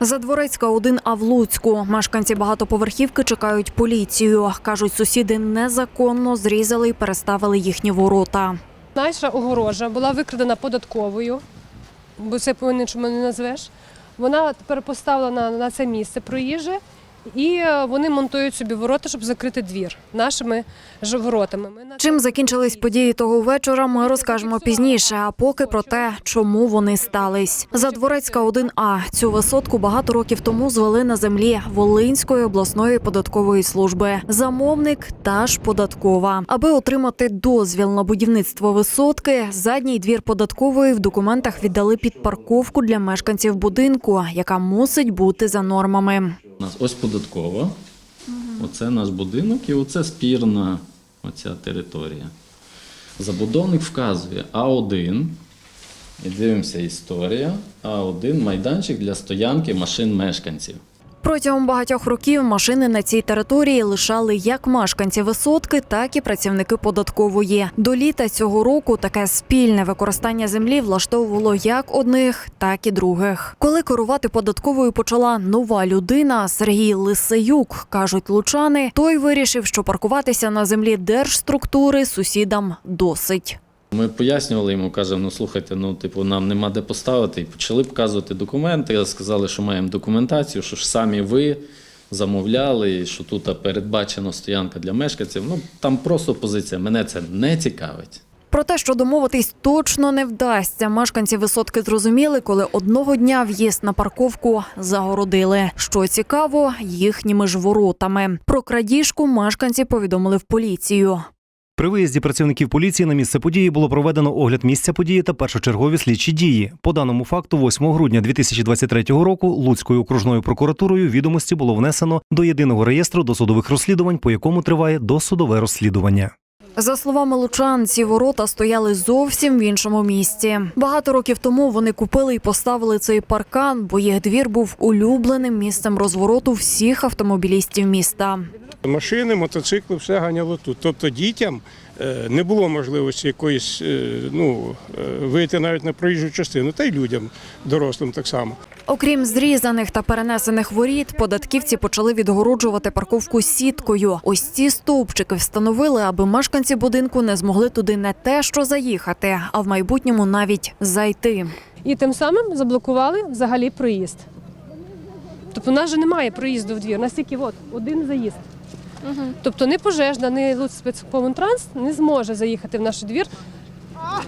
Задворецька 1 А в Луцьку. Мешканці багатоповерхівки чекають поліцію. Кажуть, сусіди незаконно зрізали і переставили їхні ворота. Наша огорожа була викрадена податковою, бо це по-іншому не назвеш. Вона тепер поставлена на це місце проїжджа, і е, вони монтують собі ворота, щоб закрити двір нашими ж воротами. Ми Чим закінчились події того вечора, ми розкажемо пізніше. А поки про те, чому вони стались. Задворецька 1 А цю висотку багато років тому звели на землі Волинської обласної податкової служби. Замовник та ж податкова. Аби отримати дозвіл на будівництво висотки, задній двір податкової в документах віддали під парковку для мешканців будинку, яка мусить бути за нормами. У нас ось податкова, оце наш будинок і оце спірна оця територія. Забудовник вказує А1, і дивимося історія, А1 майданчик для стоянки машин мешканців. Протягом багатьох років машини на цій території лишали як мешканці висотки, так і працівники податкової. До літа цього року таке спільне використання землі влаштовувало як одних, так і других. Коли керувати податковою почала нова людина Сергій Лисеюк, кажуть лучани, той вирішив, що паркуватися на землі держструктури сусідам досить. Ми пояснювали йому, кажемо, ну слухайте, ну типу, нам нема де поставити. І почали показувати документи. Сказали, що маємо документацію, що ж самі ви замовляли, що тут передбачено стоянка для мешканців. Ну там просто позиція. Мене це не цікавить. Про те, що домовитись точно не вдасться, мешканці висотки зрозуміли, коли одного дня в'їзд на парковку загородили. Що цікаво, їхніми ж воротами. Про крадіжку мешканці повідомили в поліцію. При виїзді працівників поліції на місце події було проведено огляд місця події та першочергові слідчі дії. По даному факту, 8 грудня 2023 року Луцькою окружною прокуратурою відомості було внесено до єдиного реєстру досудових розслідувань, по якому триває досудове розслідування. За словами лучан, ці ворота стояли зовсім в іншому місці. Багато років тому вони купили і поставили цей паркан, бо їх двір був улюбленим місцем розвороту всіх автомобілістів міста. Машини, мотоцикли, все ганяло тут. Тобто дітям е, не було можливості якоїсь е, ну, е, вийти навіть на проїжджу частину, та й людям, дорослим так само. Окрім зрізаних та перенесених воріт, податківці почали відгороджувати парковку сіткою. Ось ці стовпчики встановили, аби мешканці будинку не змогли туди не те, що заїхати, а в майбутньому навіть зайти. І тим самим заблокували взагалі проїзд. Тобто у нас же немає проїзду в двір, у нас тільки от, один заїзд. Тобто не пожежна, ні Луцьспецкомунтранс не зможе заїхати в наш двір,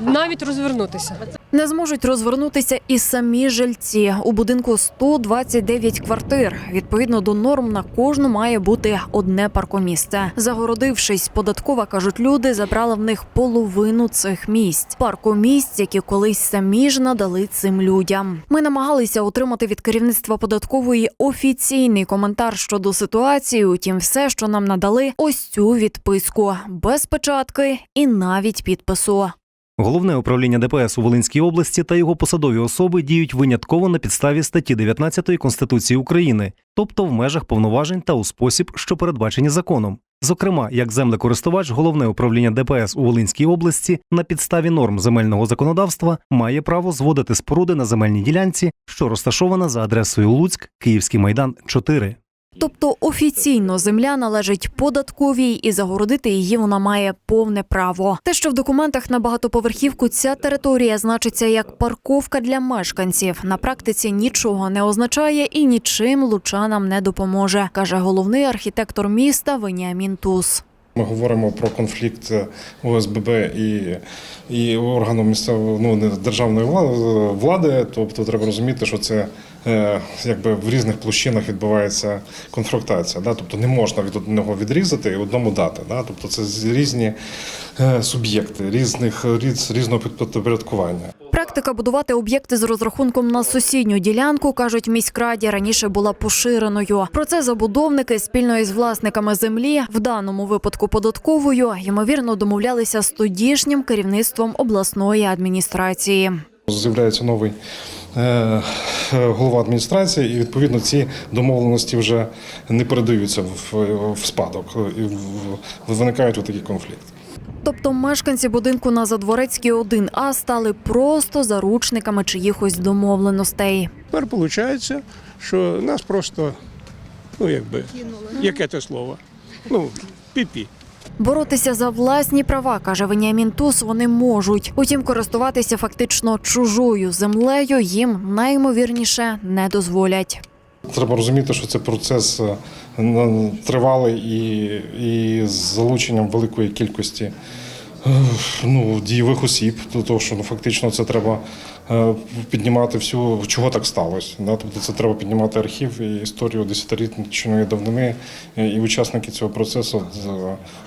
навіть розвернутися. Не зможуть розвернутися і самі жильці. У будинку 129 квартир. Відповідно до норм на кожну має бути одне паркомісце. Загородившись, податкова кажуть, люди забрали в них половину цих місць. Паркомісць, які колись самі ж надали цим людям. Ми намагалися отримати від керівництва податкової офіційний коментар щодо ситуації. Утім, все, що нам надали, ось цю відписку без печатки і навіть підпису. Головне управління ДПС у Волинській області та його посадові особи діють винятково на підставі статті 19 Конституції України, тобто в межах повноважень та у спосіб, що передбачені законом. Зокрема, як землекористувач, головне управління ДПС у Волинській області на підставі норм земельного законодавства має право зводити споруди на земельній ділянці, що розташована за адресою Луцьк, Київський майдан 4. Тобто офіційно земля належить податковій і загородити її вона має повне право. Те, що в документах на багатоповерхівку ця територія значиться як парковка для мешканців, на практиці нічого не означає і нічим лучанам не допоможе, каже головний архітектор міста Веніамін Тус. Ми говоримо про конфлікт ОСББ і, і органу місцевої ну, державної влади. Тобто треба розуміти, що це якби в різних площинах відбувається конфронтація. Да? Тобто не можна від одного відрізати і одному дати. Да? Тобто це різні е, суб'єкти, різних різ, різного підпорядкування. Практика будувати об'єкти з розрахунком на сусідню ділянку, кажуть міськраді, раніше була поширеною. Про це забудовники спільно із власниками землі, в даному випадку податковою, ймовірно домовлялися з тодішнім керівництвом обласної адміністрації. З'являється новий е, голова адміністрації, і відповідно ці домовленості вже не передаються в, в спадок і в, виникають такі конфлікти. Тобто мешканці будинку на Задворецькій 1А стали просто заручниками чиїхось домовленостей. Тепер виходить, що нас просто, ну якби, яке те слово? Ну, піпі. Боротися за власні права, каже Веніамін Тус, вони можуть. Утім, користуватися фактично чужою землею їм найімовірніше не дозволять. Треба розуміти, що це процес е, тривалий і, і з залученням великої кількості ну, дієвих осіб, того, що ну, фактично це треба е, піднімати всю, чого так сталося. Да? Тобто це треба піднімати архів і історію десятирічної давнини, е, і учасники цього процесу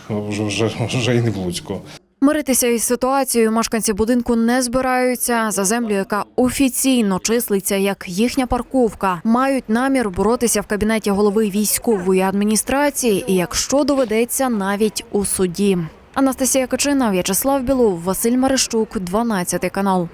е, вже, вже, вже і не в Луцьку. Миритися із ситуацією мешканці будинку не збираються за землю, яка офіційно числиться як їхня парковка. Мають намір боротися в кабінеті голови військової адміністрації, і якщо доведеться, навіть у суді. Анастасія Кочина, В'ячеслав Білов, Василь Марищук, 12 канал.